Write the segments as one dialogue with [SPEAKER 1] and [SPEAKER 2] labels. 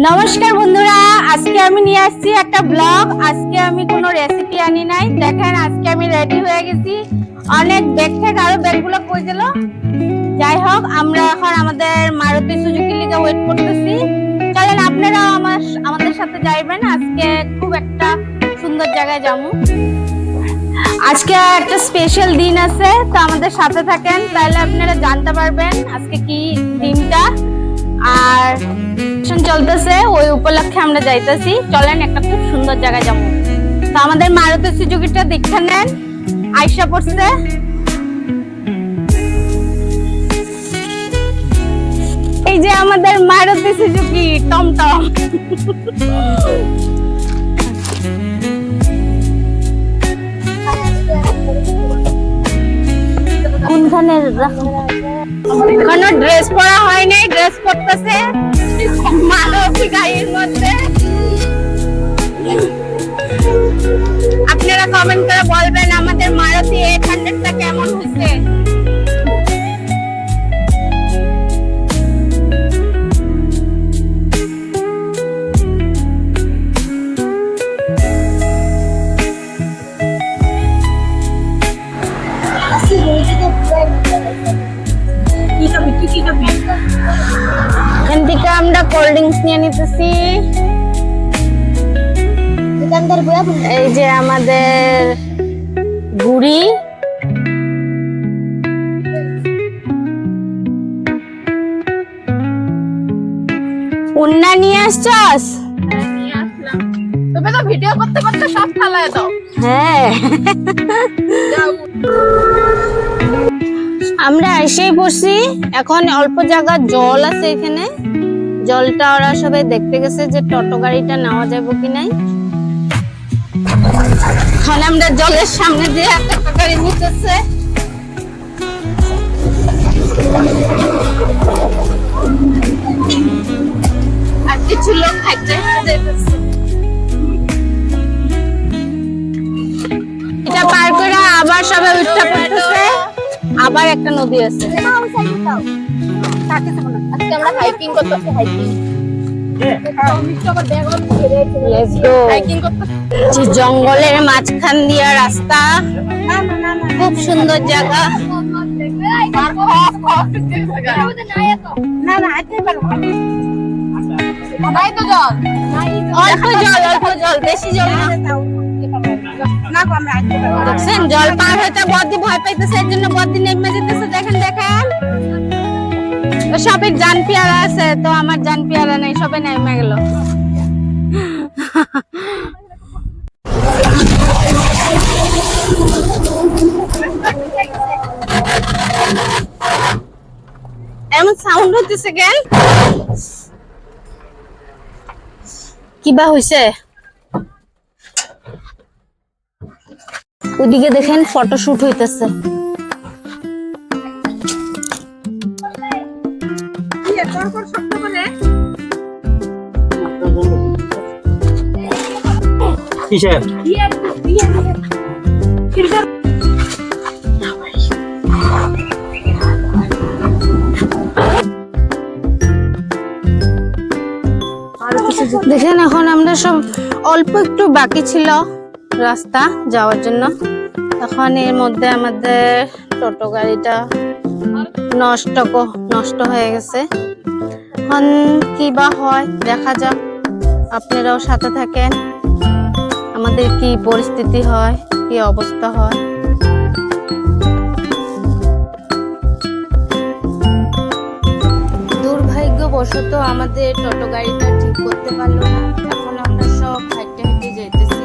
[SPEAKER 1] নমস্কার বন্ধুরা, আজকে আমি নিয়ে আসছি একটা ব্লগ আজকে আমি কোনো রেসিপি আনি নাই। দেখেন, আজকে আমি রেডি হয়ে গেছি। অনেক ব্যাগ থেকে আরও ব্যাগগুলো কই দিল যাই হোক, আমরা এখন আমাদের মারুতি সুজুকি লিগে ওয়েট করতেছি। চলেন, আপনারাও আমার আমাদের সাথে যাইবেন। আজকে খুব একটা সুন্দর জায়গায় যাব। আজকে একটা স্পেশাল দিন আছে, তো আমাদের সাথে থাকেন, তাহলে আপনারা জানতে পারবেন আজকে কি দিনটা। আর চলতেছে ওই উপলক্ষে আমরা যাইতেছি। চলেন একটা খুব সুন্দর জায়গায় যাব। তো আমাদের মারুতি সুজুকিটা দেখে নেন আইসা পড়ছে। এই যে আমাদের মারুতি সুজুকি টমটম কোনখানে রাখো কোনো ড্রেস পরা হয় নাই ড্রেস পরতেছে। মানসী গাড়ির মধ্যে আপনারা কমেন্ট করে বলবেন আমরা কোল্ড ড্রিঙ্কস নিয়ে নিতেছি।
[SPEAKER 2] দোকানদার বয়া বলছে
[SPEAKER 1] এই যে আমাদের গুড়ি উন্না নিয়ে আসছস?
[SPEAKER 2] তুমি তো ভিডিও করতে করতে সব ফালায় দাও।
[SPEAKER 1] হ্যাঁ। আমরা এসেই পড়ছি। এখন অল্প জায়গা জল আছে এখানে। জলটা ওরা সবাই দেখতে গেছে যে টোটো গাড়িটা নেওয়া যাবে কি নাই। এখন আমরা জলের সামনে দিয়ে টোটো গাড়ি নিতেছে। আর কিছু লোক এটা পার করে আবার সবাই উঠতে পড়তেছে আবার একটা নদী আছে।
[SPEAKER 2] আজকে আমরা হাইকিং করতেছি হাইকিং
[SPEAKER 1] লেটস গো
[SPEAKER 2] হাইকিং করতেছি
[SPEAKER 1] যে জঙ্গলের মাঝখান দিয়া রাস্তা খুব সুন্দর জায়গা
[SPEAKER 2] জল
[SPEAKER 1] অল্প জল অল্প জল বেশি জল না
[SPEAKER 2] না গো, আমরা আইতে পারব
[SPEAKER 1] দেখছেন জল পার হইতে বদি ভয় পাইতেছে এর জন্য বদি নেমে যেতেছে তো জান পেয়ারা আছে, তো আমার জান পেয়ারা নেই সবাই নেমে গেল। এমন সাউন্ড হতেছে কেন? কিবা হইছে? ওদিকে দেখেন ফটোশুট হইতেছে। দেখেন, এখন আমরা সব অল্প একটু বাকি ছিল রাস্তা যাওয়ার জন্য। এখন এর মধ্যে আমাদের টোটো গাড়িটা নষ্ট নষ্ট হয়ে গেছে। এখন কি বা হয়, দেখা যাক। আপনারাও সাথে থাকেন। আমাদের কি পরিস্থিতি হয় কি অবস্থা হয়? দুর্ভাগ্যবশত আমাদের টোটো গাড়িটা ঠিক করতে পারল না। এখন আমরা সব হাইটে হাইটে যাইতেছি।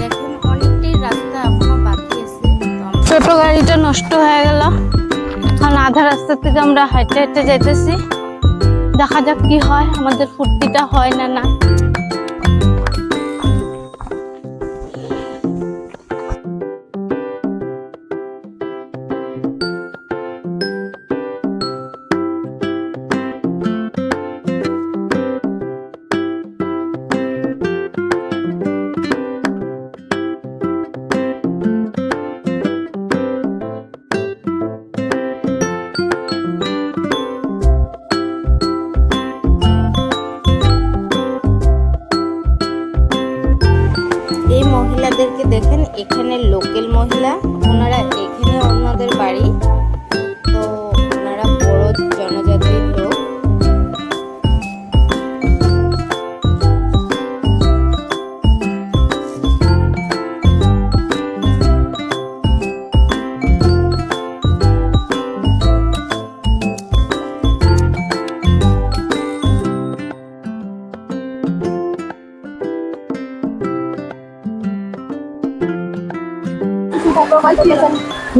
[SPEAKER 1] দেখেন অনেকটাই রাস্তা এখনও বাকি আছে। টোটো গাড়িটা নষ্ট হয়ে গেল। এখন আধা রাস্তা থেকে আমরা হাইটে হাইটে যাইতেছি। দেখা যাক কি হয় আমাদের ফুর্তিটা হয় না না।
[SPEAKER 3] এখানে লোকাল মহিলা ওনারা এখানে অন্যদের বাড়ি।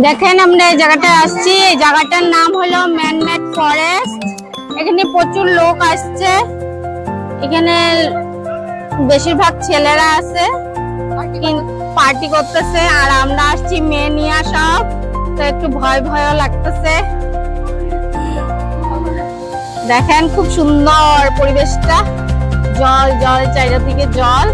[SPEAKER 1] দেখেন আমরা এই জায়গাটায় আসছি। এই জায়গাটার নাম হলো ম্যানমেড ফরেস্ট। এখানে প্রচুর লোক আসছে। এখানে বেশিরভাগ ছেলেরা আছে। পার্টি করতেছে আর আমরা আসছি মেয়ে নিয়ে সব। তো একটু ভয় ভয়ও লাগতেছে। দেখেন খুব সুন্দর পরিবেশটা। জল জল চারিদিকে জল।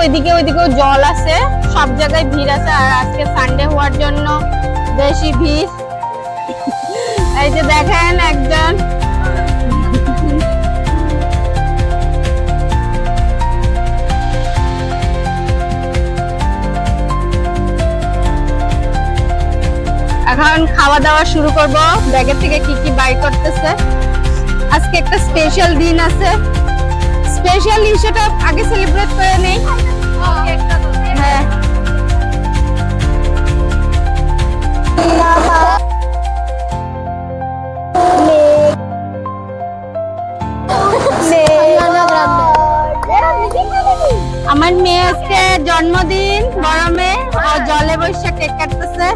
[SPEAKER 1] ওইদিকে ওইদিকেও জল আছে, সব জায়গায় ভিড় আছে, আর আজকে সানডে হওয়ার জন্য বেশি ভিড়। এই যে দেখেন একজন। এখন খাওয়া দাওয়া শুরু করব। ব্যাগের থেকে কি কি বাই করতেছে? আজকে একটা স্পেশাল দিন আছে। স্পেশাল সেটা আগে সেলিব্রেট করে নেই। হ্যাঁ। আমার মেয়ে আজকে জন্মদিন, গরমে জলে বসে কেক কাটতেছে।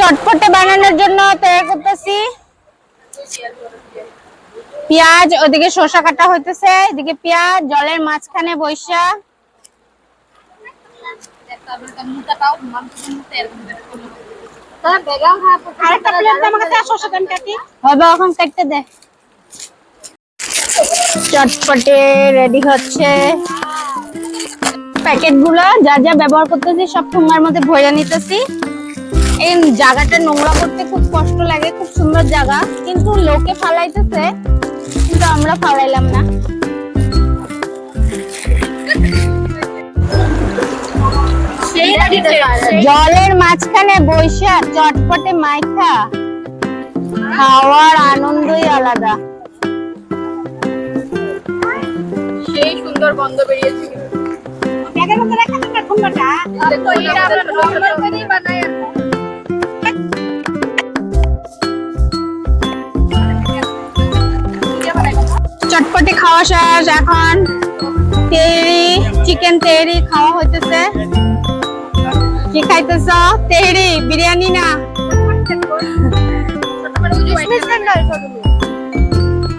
[SPEAKER 1] চটপটে বানানোর জন্য তৈরি করতেছি। পেঁয়াজ, ওদিকে শসা কাটা হইতেছে, এদিকে পেঁয়াজ, জলের মাঝখানে বৈশা। চটপটে রেডি হচ্ছে। যা যা ব্যবহার করতেছি, সব ঠোঙ্গার মধ্যে ভরে নিতেছি। এই জায়গাটা নোংরা করতে খুব কষ্ট লাগে খুব সুন্দর জায়গা। কিন্তু লোকে ফালাইতেছে কিন্তু আমরা ফালাইলাম না। জলের মাঝখানে বৈশা চটপটে মাইখা। খাওয়ার আনন্দই আলাদা।
[SPEAKER 2] সেই সুন্দর গন্ধ বেরিয়েছে তো
[SPEAKER 1] চটপটি খাওয়া শেষ এখন তেহরি চিকেন তেহরি খাওয়া হইতেছে। কি খাইতেছ? তেহরি বিরিয়ানি না?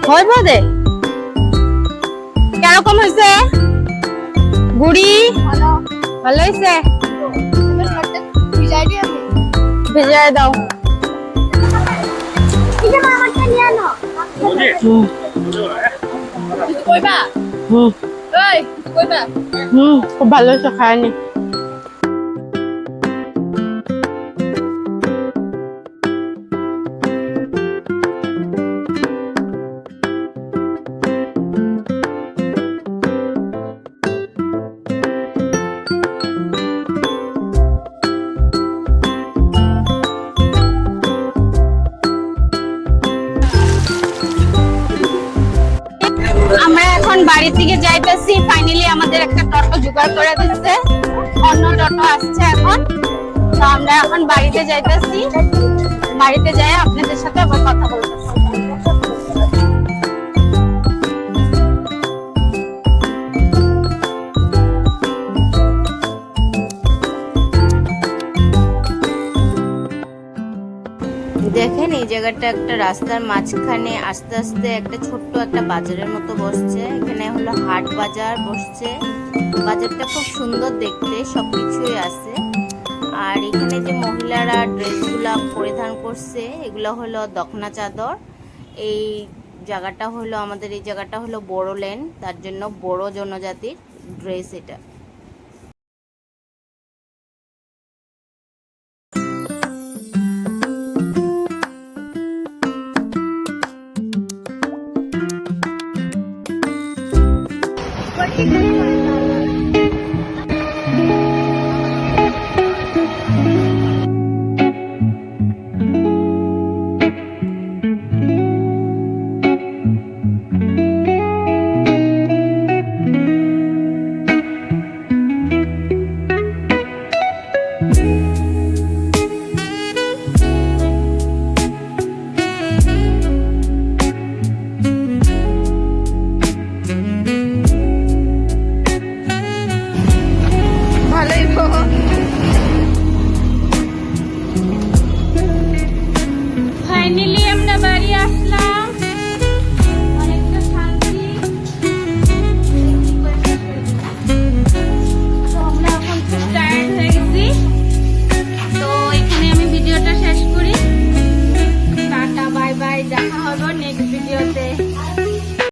[SPEAKER 1] হইব দে কেরকম হয়েছে গুড়ি?
[SPEAKER 2] ভালো
[SPEAKER 1] হয়েছে
[SPEAKER 2] ভিজাই দিয়ে আমি
[SPEAKER 1] ভেজে দাও।
[SPEAKER 2] ঠিক আছে আমারটা নিয়ে আনো।
[SPEAKER 1] হুম
[SPEAKER 2] কিছু কইবা?
[SPEAKER 1] হুম।
[SPEAKER 2] এই কইবা?
[SPEAKER 1] হুম খুব ভালো হয়েছে খায়নি। জোগাড় করে দিচ্ছে। অন্য টোটো আসছে এখন। তো আমরা এখন বাড়িতে যাইতেছি। বাড়িতে যাই, আপনাদের সাথে আবার কথা বলতেছি
[SPEAKER 3] দেখেন, এই জায়গাটা একটা রাস্তার মাঝখানে আস্তে আস্তে একটা ছোট্ট একটা বাজারের মতো বসছে। এখানে হলো হাট বাজার বসছে। বাজারটা খুব সুন্দর দেখতে সব কিছুই আছে। আর এখানে যে মহিলারা ড্রেসগুলো পরিধান করছে, এগুলো হলো দখনা চাদর। এই জায়গাটা হলো, আমাদের এই জায়গাটা হলো বড়ো লেন তার জন্য বড় জনজাতির ড্রেস এটা।